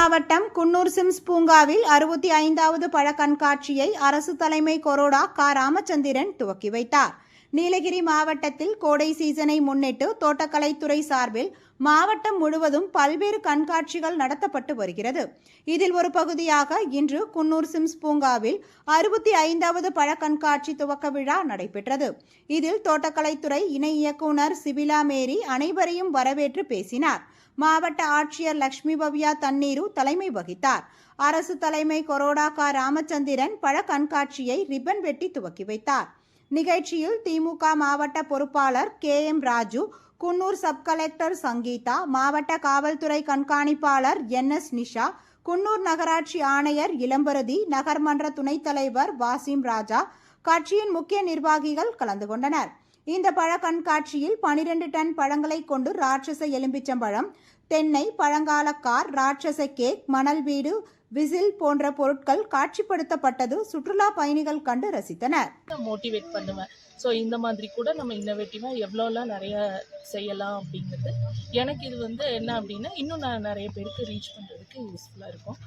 மாவட்டம் குன்னூர் சிம்ஸ் பூங்காவில் அறுபத்தி ஐந்தாவது பழ கண்காட்சியை அரசு தலைமை கொரோடா கா. ராமச்சந்திரன் துவக்கி வைத்தார். நீலகிரி மாவட்டத்தில் கோடை சீசனை முன்னிட்டு தோட்டக்கலைத்துறை சார்பில் மாவட்டம் முழுவதும் பல்வேறு கண்காட்சிகள் நடத்தப்பட்டு வருகிறது. இதில் ஒரு பகுதியாக இன்று குன்னூர் சிம்ஸ் பூங்காவில் அறுபத்தி ஐந்தாவது பழ கண்காட்சி துவக்க விழா நடைபெற்றது. இதில் தோட்டக்கலைத்துறை இணை இயக்குனர் சிபிலா மேரி அனைவரையும் வரவேற்று பேசினார். மாவட்ட ஆட்சியர் லட்சுமி பவ்யா தண்ணீரு தலைமை வகித்தார். அரசு தலைமை கொரோடா கா ராமச்சந்திரன் பழ கண்காட்சியை ரிப்பன் வெட்டி துவக்கி வைத்தார். நிகழ்ச்சியில் திமுக மாவட்ட பொறுப்பாளர் K M Raju Coonoor sub collector Sangeetha மாவட்ட காவல்துறை கண்காணிப்பாளர் என் எஸ் நிஷா குன்னூர் நகராட்சி ஆணையர் இளம்பரதி நகர்மன்ற துணைத் தலைவர் வாசிம் ராஜா கட்சியின் முக்கிய நிர்வாகிகள் கலந்து கொண்டனர். இந்த பழ கண்காட்சியில் பனிரெண்டு டன் பழங்களை கொண்டு ராட்சச எலும்பிச்சம்பழம் தென்னை பழங்கால கார் ராட்சச கேக் மணல் வீடு விசில் போன்ற பொருட்கள் காட்சிப்படுத்தப்பட்டது. சுற்றுலா பயணிகள் கண்டு ரசித்தனர். மோட்டிவேட் பண்ணுவேன். ஸோ இந்த மாதிரி கூட நம்ம இன்னோவேட்டிவாக எவ்வளோலாம் நிறைய செய்யலாம் அப்படிங்கிறது எனக்கு இது வந்து என்ன அப்படின்னா இன்னும் நான் நிறைய பேருக்கு ரீச் பண்ணுறதுக்கு யூஸ்ஃபுல்லாக இருக்கும்.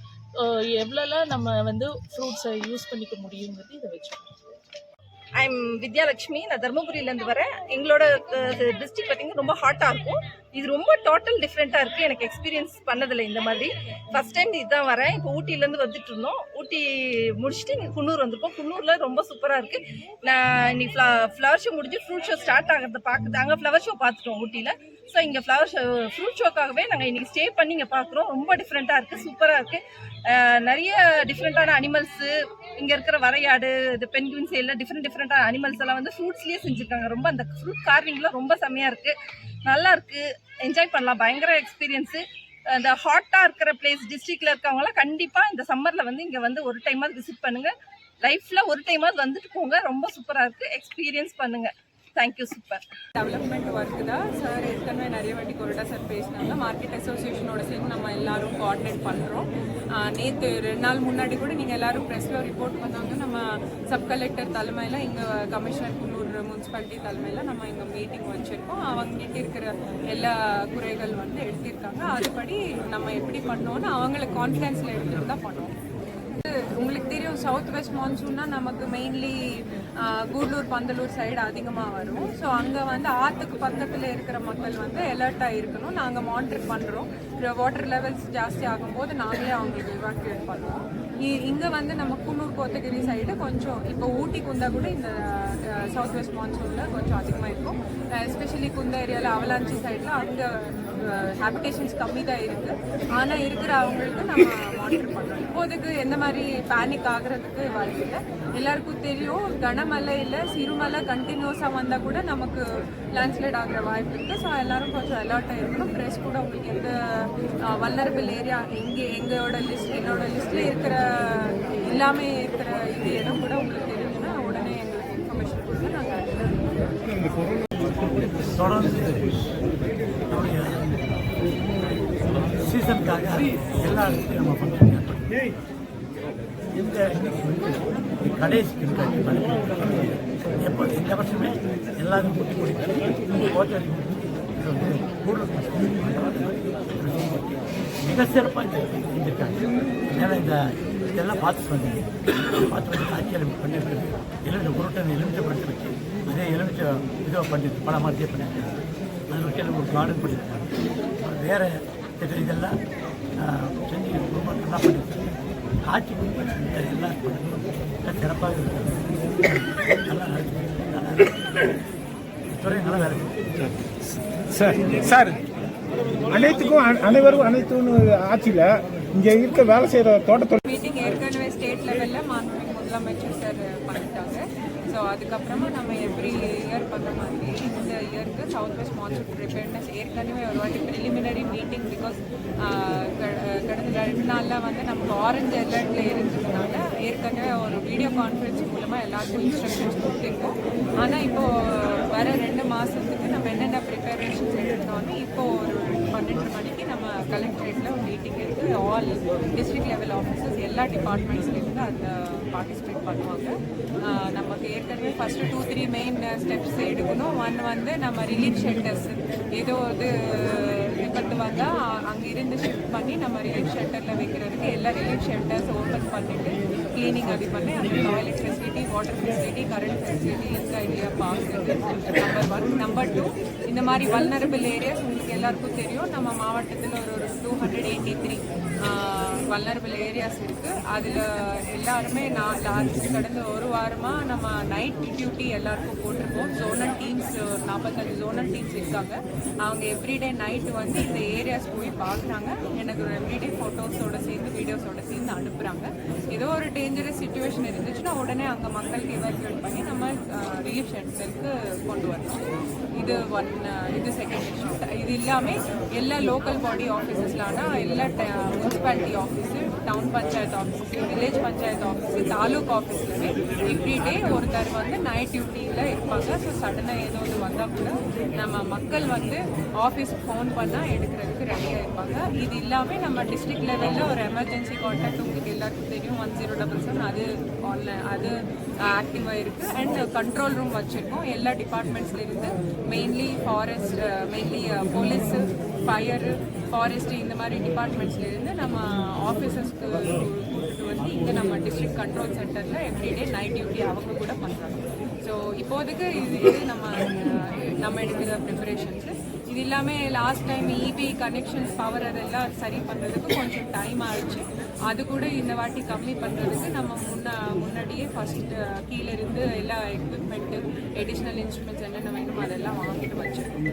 எவ்வளோலாம் நம்ம வந்து ஃப்ரூட்ஸை யூஸ் பண்ணிக்க முடியுங்கிறது இதை வச்சு ஐம் வித்யாலட்சுமி நான் தருமபுரியிலேருந்து வரேன். எங்களோட டிஸ்ட்ரிக்ட் பார்த்தீங்கன்னா ரொம்ப ஹாட்டாக இருக்கும். இது ரொம்ப டோட்டல் டிஃப்ரெண்ட்டாக இருக்குது எனக்கு எக்ஸ்பீரியன்ஸ் பண்ணதில்லை இந்த மாதிரி. ஃபஸ்ட் டைம் இதுதான் வரேன். இப்போ ஊட்டியிலேருந்து வந்துட்டு இருந்தோம். ஊட்டி முடிச்சுட்டு இங்கே குன்னூர் வந்திருக்கோம். குன்னூரில் ரொம்ப சூப்பராக இருக்குது நான் இன்னைக்கு ஃப்ளா ஃப்ளவர் ஷோ முடிஞ்சு ஃப்ரூட் ஷோ ஸ்டார்ட் ஆகிறத பார்க்குது அங்கே ஃப்ளவர் ஷோ பார்த்துட்டோம் ஊட்டியில். ஸோ இங்கே ஃப்ளவர் ஷோ ஃப்ரூட் ஷோக்காகவே நாங்கள் இன்றைக்கி ஸ்டே பண்ணி இங்கே பார்க்குறோம் ரொம்ப டிஃப்ரெண்ட்டாக இருக்குது சூப்பராக இருக்குது நிறைய டிஃப்ரெண்ட்டான அனிமல்ஸு இங்கே இருக்கிற வரையாடு இது பென்குவின்ஸ் சைடில் டிஃப்ரெண்ட் டிஃப்ரெண்ட்டான அனிமல்ஸ் எல்லாம் வந்து ஃப்ரூட்ஸ்லேயே செஞ்சுருக்காங்க. ரொம்ப அந்த ஃப்ரூட் கார்விங்லாம் ரொம்ப செம்மையாக இருக்குது நல்லா இருக்குது என்ஜாய் பண்ணலாம். பயங்கர எக்ஸ்பீரியன்ஸு அந்த ஹாட்டாக இருக்கிற பிளேஸ் டிஸ்ட்ரிக்டில் இருக்கவங்களாம் கண்டிப்பாக இந்த சம்மரில் வந்து இங்கே வந்து ஒரு டைமாவது விசிட் பண்ணுங்கள் லைஃப்பில் ஒரு டைமாவது வந்துட்டு போங்க. ரொம்ப சூப்பராக இருக்குது எக்ஸ்பீரியன்ஸ் பண்ணுங்கள் thank you super development work தான் சார் ஏற்கனவே நிறைய வாட்டி கொரோடா சார் பேசினாங்க. மார்க்கெட் அசோசியேஷனோட சேர்ந்து நம்ம எல்லாரும் கோஆர்டினேட் பண்ணுறோம் நேற்று ரெண்டு நாள் முன்னாடி கூட நீங்கள் எல்லாரும் ப்ரெஸ்ஸில் ரிப்போர்ட் பண்ணாங்க. நம்ம சப் கலெக்டர் தலைமையில் இங்கே கமிஷனர் குன்னூர் முனிசிபாலிட்டி தலைமையில் நம்ம இங்கே மீட்டிங் வச்சுருக்கோம். அவங்ககிட்ட இருக்கிற எல்லா குறைகள் வந்து எடுத்திருக்காங்க. அதுபடி நம்ம எப்படி பண்ணோன்னு அவங்களுக்கு கான்ஃபிடென்ஸில் எடுத்துகிட்டு தான் பண்ணுவோம். உங்களுக்கு தெரியும் சவுத் வெஸ்ட் மான்சூன்னா நமக்கு மெயின்லி கூடலூர் பந்தலூர் சைடு அதிகமாக வரும். ஸோ அங்கே வந்து ஆற்றுக்கு பக்கத்தில் இருக்கிற மக்கள் வந்து அலர்ட்டாக இருக்கணும் நாங்கள் மானிட்டர் பண்ணுறோம் வாட்டர் லெவல்ஸ் ஜாஸ்தி ஆகும்போது நாங்களே அவங்களுக்கு இவாக்குவேட் பண்ணுவோம். இங்கே வந்து நம்ம குன்னூர் கோத்தகிரி சைடு கொஞ்சம் இப்போ ஊட்டி குந்தா கூட இந்த சவுத் வெஸ்ட் மான்சூனில் கொஞ்சம் அதிகமாக இருக்கும். எஸ்பெஷலி குந்தா ஏரியாவில் அவலாஞ்சி சைடில் அங்கே ஹேபிடேஷன்ஸ் கம்மி தான் இருக்குது ஆனால் இருக்கிற அவங்களுக்கு நம்ம மானிட்டர் பண்ணுறோம் இப்போதைக்கு எந்த மாதிரி பேனிக் ஆகுறதுக்கு இல்லை. எல்லாருக்கும் தெரியும் கனமழை இல்லை சிறுமலை கண்டினியூஸாக வந்தால் கூட நமக்கு லேண்ட்ஸ்லைட் ஆகிற வாய்ப்பு இருக்குது ஸோ எல்லாரும் கொஞ்சம் அலர்ட்டாக இருக்கணும். ப்ரெஸ் கூட உங்களுக்கு எந்த வல்லரபிள் ஏரியா இங்கே எங்களோட லிஸ்ட் என்னோட லிஸ்ட்டில் இருக்கிற எல்லாமே இருக்கிற இது இடம் கூட உங்களுக்கு தெரியுதுன்னா உடனே எங்களுக்கு இன்ஃபர்மேஷன் கொடுத்து நாங்கள் தொடர்ந்து நம்முடைய சீசனுக்காக எல்லா நம்ம பண்ணிட்டு இந்த இன்னைக்கு கடைசி கண்காட்சி எப்போ? இந்த வருஷமே எல்லாரும் கூட்டி கொடுத்து ஹோட்டல் மிக சிறப்பாக செஞ்சுருக்காங்க ஏன்னா இந்த இதெல்லாம் பார்த்து சொன்னீங்க. பார்த்து வந்து காட்சியில் பண்ணி எலுமிச்சை குருட்டன் எலுமிச்சை படுத்து வச்சு அதே எலுமிச்சை இதுவாக பண்ணி படம் மாதிரியே பண்ணியிருக்காங்க. அது வச்சு எனக்கு ஒரு கார்டன் பண்ணியிருக்காங்க வேறு இதெல்லாம் செஞ்சு ரொம்ப நல்லா பண்ணியிருக்காங்க காட்சி குடும்பம் எல்லாம் பண்ணி சிறப்பாக இருக்காங்க நல்லா நடத்தி நல்லா இருக்கு. துறை நல்லா வேலை. சார். சார் அனைத்துக்கும் அ- அனைவரும் அனைத்தும் ஆட்சியில் இங்கே இருக்க வேலை செய்கிற தோட்டத்தொழில் மீட்டிங் ஏற்கனவே ஸ்டேட் லெவலில் மாண்புமிகு முதலமைச்சர் சார் பண்ணிட்டாங்க. ஸோ அதுக்கப்புறமா நம்ம எவ்ரி இயர் பண்ணுற மாதிரி இந்த இயருக்கு சவுத் வெஸ்ட் மான்சூன் ப்ரிப்பேர்னஸ் ஏற்கனவே ஒரு வாட்டி ப்ரிலிமினரி மீட்டிங் பிகாஸ் கடந்த ரெண்டு நாளில் வந்து நமக்கு ஆரஞ்சு அலர்ட்டில் இருந்ததுனால ஏற்கனவே ஒரு வீடியோ கான்ஃபரன்ஸ் மூலமாக எல்லாருக்கும் இன்ஸ்ட்ரக்ஷன்ஸ் கொடுத்துருக்கோம் ஆனால் இப்போது வர ரெண்டு மாதத்துக்கு நம்ம என்னென்ன ப்ரிப்பரேஷன்ஸ் எடுத்தோம்னு இப்போ ஒரு பன்னெண்டு மணிக்கு நம்ம கலெக்டரேட்டில் ஒரு மீட்டிங் இருக்குது ஆல் டிஸ்ட்ரிக்ட் லெவல் ஆஃபீஸர்ஸ் எல்லா டிபார்ட்மெண்ட்ஸ்லேருந்து அதில் பார்ட்டிசிபேட் பண்ணுவாங்க. நமக்கு ஏற்கனவே first two three main steps எடுக்கணும். ஒன் வந்து நம்ம ரிலீஃப் ஷெல்டர்ஸ் ஏதோ இது கட்டுவாங்க. அ- அங்க இருந்து ஷிஃப்ட் பண்ணி நம்ம ரிலீஃப் ஷெல்டர்ல வைக்கிறதுக்கு எல்லா ரிலீஃப் ஷெல்டர்ஸ் ஓப்பன் பண்ணிட்டு கிளீனிங் அது பண்ணி அந்த toilet facility water facility current facility இருக்கா இல்லையா பார்க்குறது நம்பர் ஒன் நம்பர் டூ இந்த மாதிரி வல்னரபிள் ஏரியாஸ் உங்களுக்கு எல்லாருக்கும் தெரியும். நம்ம மாவட்டத்தில் ஒரு ஒரு two hundred eighty three vulnerable areas இருக்குது அதில் எல்லாருமே நான் லாஸ்ட் கடந்த ஒரு வாரமாக நம்ம நைட் டியூட்டி எல்லாருக்கும் போட்டிருக்கோம். ஜோனல் டீம்ஸ் நாற்பத்தஞ்சு ஜோனல் டீம்ஸ் இருக்காங்க. அவங்க எவ்ரிடே நைட் வந்து இந்த ஏரியாஸ் போய் பார்க்குறாங்க எனக்கு ஒரு எவ்ரிடே ஃபோட்டோஸோட சேர்ந்து வீடியோஸோட சேர்ந்து அனுப்புகிறாங்க ஏதோ ஒரு டேஞ்சரஸ் சுச்சுவேஷன் இருந்துச்சுன்னா உடனே அங்கே மக்களுக்கு எவாக்குவேட் பண்ணி நம்ம ரிலீஃப் சென்டருக்கு கொண்டு வரணும். இது ஒன் uh, இது செகண்ட் இஷ்யூ இது இல்லாமல் எல்லா லோக்கல் பாடி ஆஃபீஸஸ்லானா எல்லா municipality office town panchayat office village panchayat office taluk இப்படி டே ஒருத்தர் வந்து நைட் டியூட்டியில் இருப்பாங்க. ஸோ சடனாக ஏதோ ஒரு வந்தால் கூட நம்ம மக்கள் வந்து ஆஃபீஸ்க்கு ஃபோன் பண்ணால் எடுக்கிறதுக்கு ரெடியாக இருப்பாங்க. இது இல்லாமல் நம்ம டிஸ்ட்ரிக்ட் லெவலில் ஒரு எமர்ஜென்சி கான்டாக்ட் உங்களுக்கு எல்லாருக்கும் தெரியும். ஒன் ஜீரோ டபுள் செவன் அது ஆன்லைன் அது ஆக்டிவாக இருக்குது அண்ட் கண்ட்ரோல் ரூம் வச்சுருக்கோம். எல்லா டிபார்ட்மெண்ட்ஸ்லேருந்து mainly forest mainly police fire forest இந்த மாதிரி டிபார்ட்மெண்ட்ஸ்லேருந்து நம்ம ஆஃபீஸர்ஸ்க்கு கூப்பிட்டு வந்து இங்கே நம்ம டிஸ்ட்ரிக்ட் கண்ட்ரோல் சென்டரில் எவ்ரிடே நைட் டியூட்டி அவங்க கூட பண்ணுறாங்க ஸோ இப்போதைக்கு இது இது நம்ம நம்ம எடுக்கிற ப்ரிப்பரேஷன்ஸு இது இல்லாமல் last time EB connections power அதெல்லாம் சரி பண்ணுறதுக்கு கொஞ்சம் டைம் ஆயிடுச்சு அது கூட இந்த வாட்டி கம்மி பண்ணுறதுக்கு நம்ம முன்ன முன்னாடியே ஃபஸ்ட்டு கீழே இருந்து எல்லா எக்யூப்மெண்ட்டு எடிஷ்னல் இன்ஸ்ட்ருமெண்ட்ஸ் என்னென்ன வேணுமோ அதெல்லாம் வாங்கிட்டு வச்சிருக்கோம்.